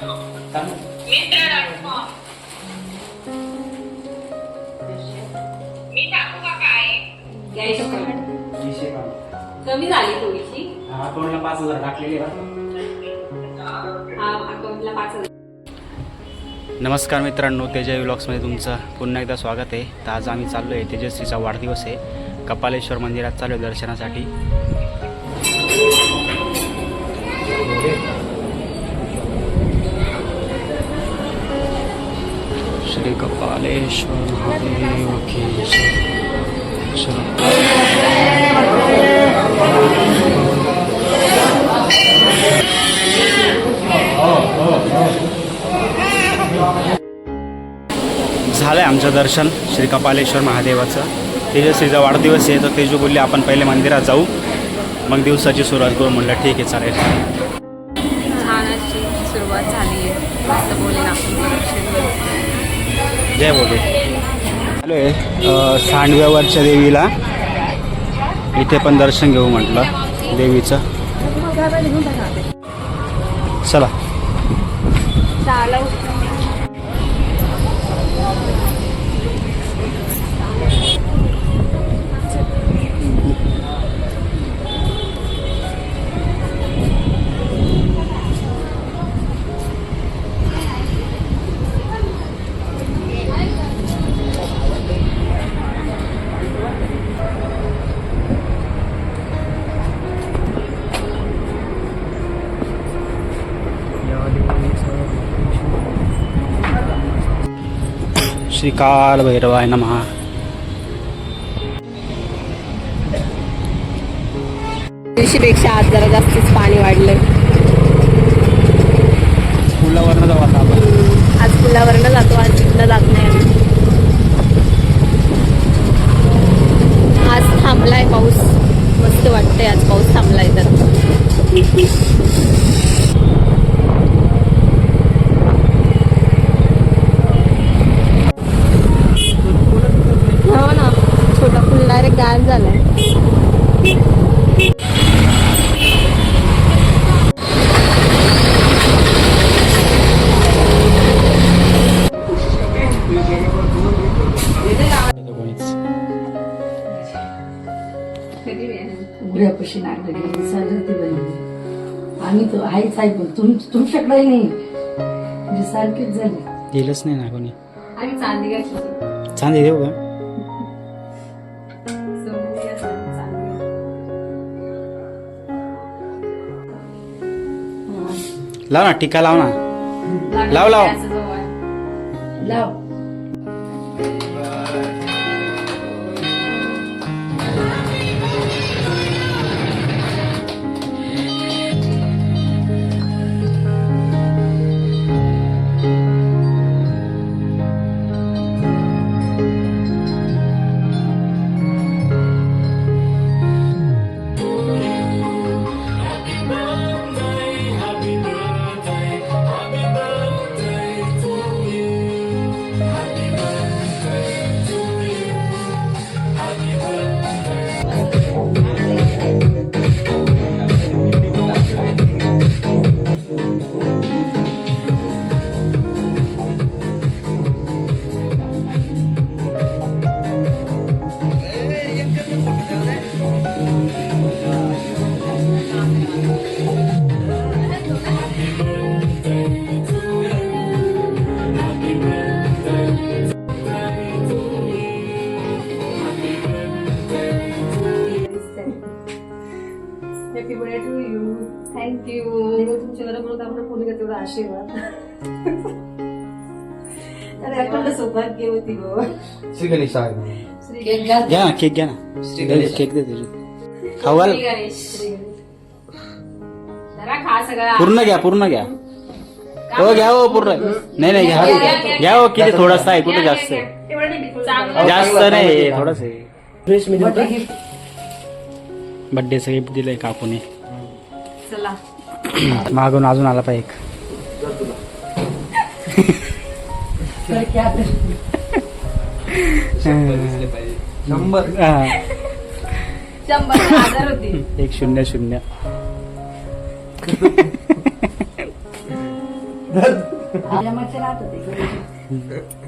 मित्र dot com मी टाकू का काय घ्यायचं तीनशे का? कमी झाली थोडीशी हा, अकाउंटला पाच हजार टाकलेले हा अकाउंटला पाच हजार नमस्कार मित्रांनो तेजय व्लॉग्समध्ये तुमचं पुन्हा एकदा स्वागत आहे तर आज आम्ही चाललो आहे तेजस्वीचा वाढदिवस आहे कपालेश्वर मंदिरात चाललो आहे दर्शनासाठी श्री कपालेश्वर महादेव की झालं आहे आमचं दर्शन श्री कपालेश्वर महादेवाचं. तेजस्वीचा वाढदिवस आहे तर तेजू बोलले आपण पहिले मंदिरात जाऊ. मग दिवसाची सुरुवात करू म्हणलं ठीक आहे चालेल. छान अशी सुरुवात झाली आहे जय बोले. आलो आहे सांडव्यावरच्या देवीला. इथे पण दर्शन घेऊ म्हटलं देवीचं. चला. चालव श्रीकाल भैरवाय नमहा दिवशीपेक्षा आज जरा जास्तच पाणी वाढलंय. पुलावरनं जाऊ आता आपण. आज पुलावरनं जातो आज तिथनं जात नाही आम्ही. आज थांबलाय पाऊस. मस्त वाटतंय आज पाऊस थांबलाय तर हो ना छोटा गायब झालाय. कोणीच उघड्यापाशी नागरिक चालत बहिणी. आम्ही तो आहेच आहे पण तुम तुमच्याकडे नाही. म्हणजे सारखीच झाली. दिलंच नाही ना कोणी. आम्ही चांदी घातली. चांदी देऊ का? लाव ना टिका लाव ना. लाव, लाव. लाव. थँक्यू तुमच्या घराबरोबर आपण पूर्ण तेवढा आशीर्वाद. सौभाग्य होती गो. श्री गणेश. घ्या ना केक घ्या ना. श्री गणेश. केक दे तुझे. खाऊ घाल श्री गणेश जरा खा सगळा. पूर्ण घ्या पूर्ण घ्या. हो घ्या हो पूर्ण. नाही नाही घ्या. घ्या हो किती थोडासा आहे कुठे जास्त आहे? एवढं नाही चांगलं जास्त नाही थोडस आहे. Fresh gift. बड्डेचं गिफ्ट. दिलंय काकूने. चला मागून अजून आला पाहिजे एक तर क्या तर. शंभर. शंभर हजार होती एक शून्य शून्य राहत होते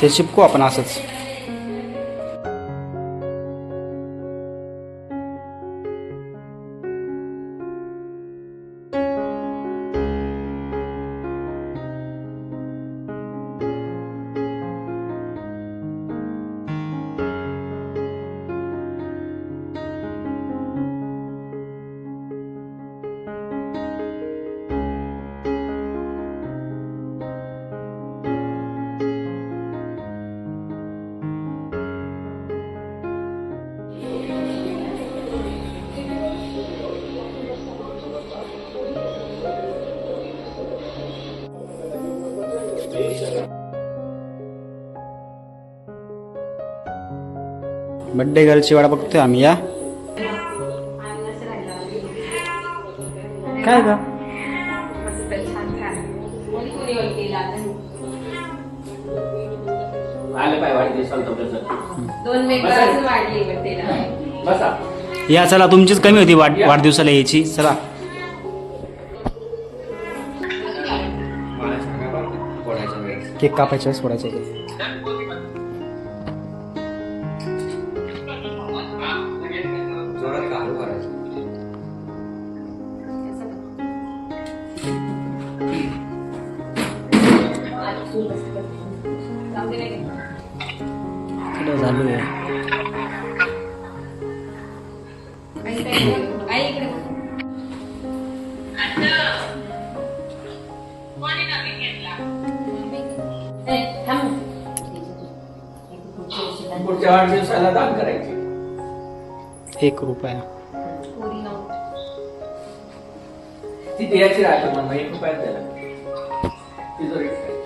ते चिपकू आपण असंच. बड्डे गर्लची वाट बघतोय आम्ही या. काय का या चला तुमचीच कमी होती वाढ वाढदिवसाला यायची. चला. केक कापायच्या वेळेस सोडायचं झालं. वाढदिवसाला दान करायची एक रुपया. ती द्यायची राहते मग एक रुपयात द्यायला तिजोरीत.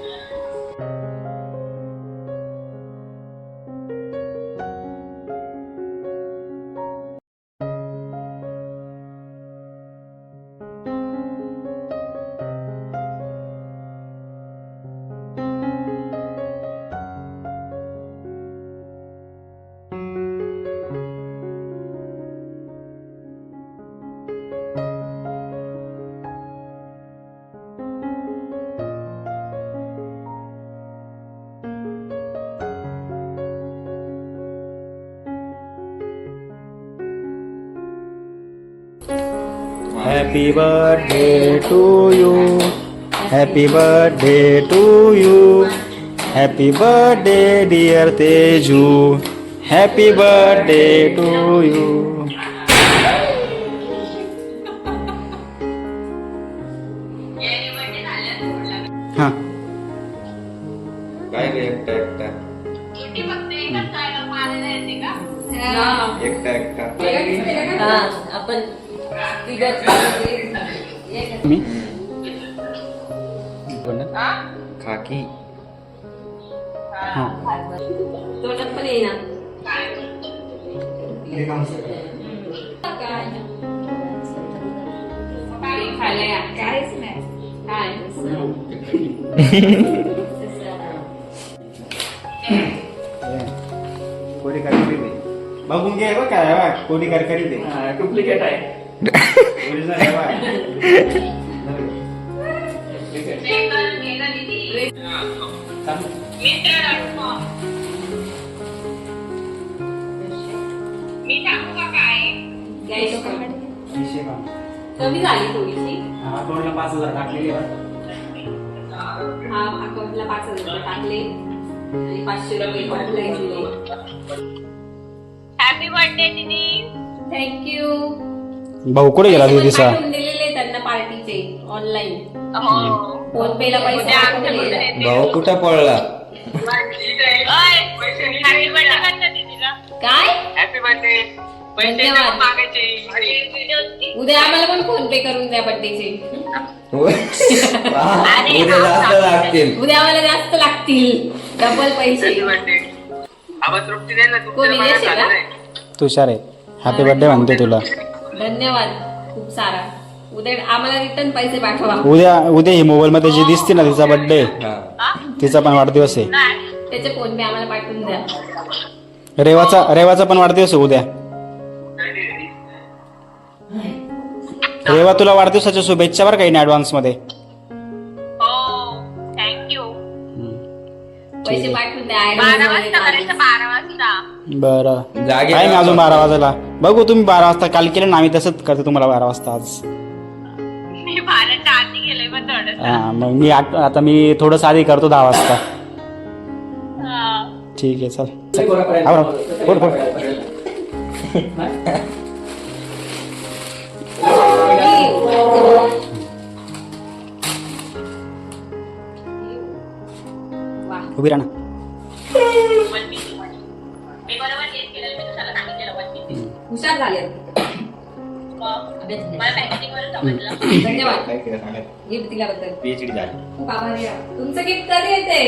Happy birthday to you happy birthday to you happy birthday dear Teju happy birthday to you याने बड्डे झाल्या सोडला हां काय गे एकटा एकटा किती फक्त एकच जायला मारायला येते का? हा. एकटा एकटा हा, आपण तिघं- एक- मी खाकी. हां. तोंडात पण येईना. काहीच नाही. काय? कोणी करकरी दे बघून घे बघ काय बघ कोणी करकरी दे डुप्लिकेट आहे. कॉम झाली थोडीशी अकाउंटला पाच हजार टाकलेले. हा अकाउंटला पाच हजार टाकले आणि पाचशे रुपये दिले हॅपी बर्थडे दीदी थँक्यू भाऊ कुठे गेला दिदीचा दिलेले त्यांना पार्टीचे ऑनलाईन हो फोन पे ला पैसे भाऊ कुठं पळला? हॅपी बर्थडे काय? हॅपी बर्थडे पैसे धन्यवाद. मागायचे. उद्या आम्हाला पण फोन पे करून द्या बर्थडेचे उद्या जास्त लागतील. उद्या आम्हाला जास्त लागतील. डबल पैसे. आवाज तृप्ती द्यायला कोणी देशील का तुषार आहे. हॅपी बर्थडे म्हणते तुला. धन्यवाद. खूप सारा. उद्या आम्हाला रिटर्न पैसे पाठवा. उद्या उद्या ही मोबाईलमध्ये जी दिसते ना तिचा बर्थडे तिचा पण वाढदिवस आहे. त्याचे फोन पे आम्हाला पाठवून द्या. रेवाचा रेवाचा पण वाढदिवस आहे उद्या. रेवा तुला वाढदिवसाच्या शुभेच्छा बरं काही ॲडव्हान्समध्ये? पैसे पाठवून द्या बारा वाजता करायचं बारा वाजता? बरं. जागे आहे ना अजून बारा वाजायला? बघू तुम्ही बारा वाजता काल केलं ना आम्ही तसंच करतो तुम्हाला बारा वाजता आज. मी बाराच्या आधी गेलोय पण थोडस. हा मग मी आठ- आता मी थोडंसं आधी करतो दहा वाजता. ठीक आहे चल. आवरा. बोल, बोल. उभी राहा हुशार झाले धन्यवाद. गिफ्ट दिल्याबद्दल पीएचडी झाली. खूप आभारी आहे. तुमचं गिफ्ट कधी येते?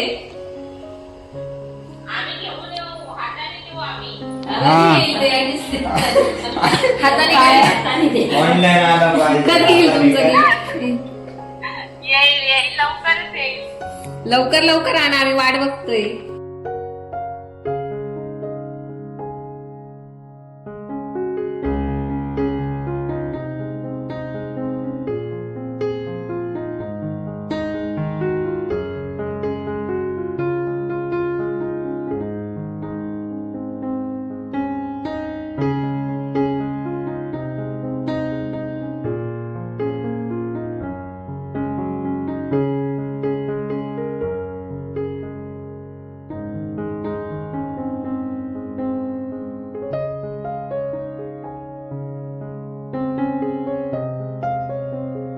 हाताने हा. येईल ते, आणि दिसते. हाताने काय? हाताने दे. ऑनलाईन आला कधी येईल तुमचं गिफ्ट येईल येईल. लवकरच. येईल लवकर लवकर आणा आम्ही वाट बघतोय.